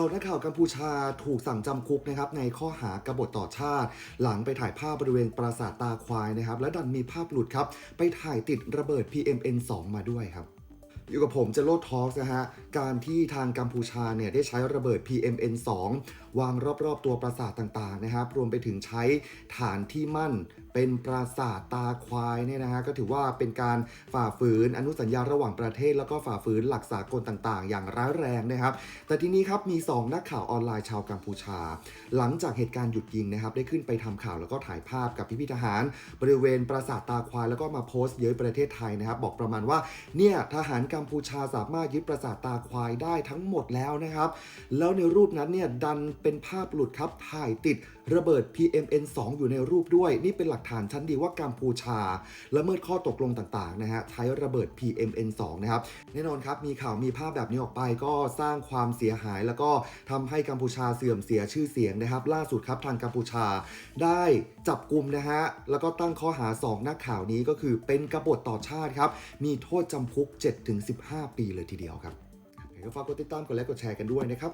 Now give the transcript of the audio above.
สองนักข่าวกัมพูชาถูกสั่งจำคุกนะครับในข้อหากบฏต่อชาติ หลังไปถ่ายภาพบริเวณปราสาทตาควายนะครับ และดันมีภาพหลุดครับ ไปถ่ายติดระเบิด PMN2 มาด้วยครับ อยู่กับผมจะโลดทอล์กนะฮะการที่ทางกัมพูชาเนี่ยได้ใช้ระเบิด PMN2 วางรอบๆตัวปราสาทต่างๆนะครับ รวมไปถึงใช้ฐานที่มั่นเป็นปราสาทตาควายเนี่ยนะฮะก็ถือว่าเป็นการฝ่าฝืนอนุสัญญาระหว่างประเทศ แล้วก็ฝ่าฝืนหลักสากลต่างๆ อย่างร้ายแรงนะครับ แต่ทีนี้ครับมี 2 นักข่าวออนไลน์ชาวกัมพูชา หลังจากเหตุการณ์หยุดยิงนะครับได้ขึ้นไปทำข่าวแล้วก็ถ่ายภาพกับพี่พิทหาร บริเวณปราสาทตาควายแล้วก็มาโพสต์เย้ยประเทศไทยนะครับ บอกประมาณว่าเนี่ยทหารกัมพูชาสามารถยึดปราสาทตาควายได้ทั้งหมดแล้วนะครับ แล้วในรูปนั้นเนี่ยดันเป็นภาพหลุดครับถ่ายติดระเบิด PMN2 อยู่ในรูปด้วย นี่เป็นหลักฐานชั้นดีว่ากัมพูชาละเมิดข้อตกลงต่างๆนะฮะใช้ระเบิด PMN2 นะครับ แน่นอนครับมีข่าวมีภาพแบบนี้ออกไปก็สร้างความเสียหายแล้วก็ทำให้กัมพูชาเสื่อมเสียชื่อเสียงนะครับ ล่าสุดครับทางกัมพูชาได้จับกลุ่มนะฮะแล้วก็ตั้งข้อหา 2 นักข่าวนี้ก็คือเป็นกบฏต่อชาติครับมีโทษจำคุก 7-15 ปีเลยทีเดียวครับ ก็ฝากกดติดตามกดไลค์กดแชร์กันด้วยนะครับ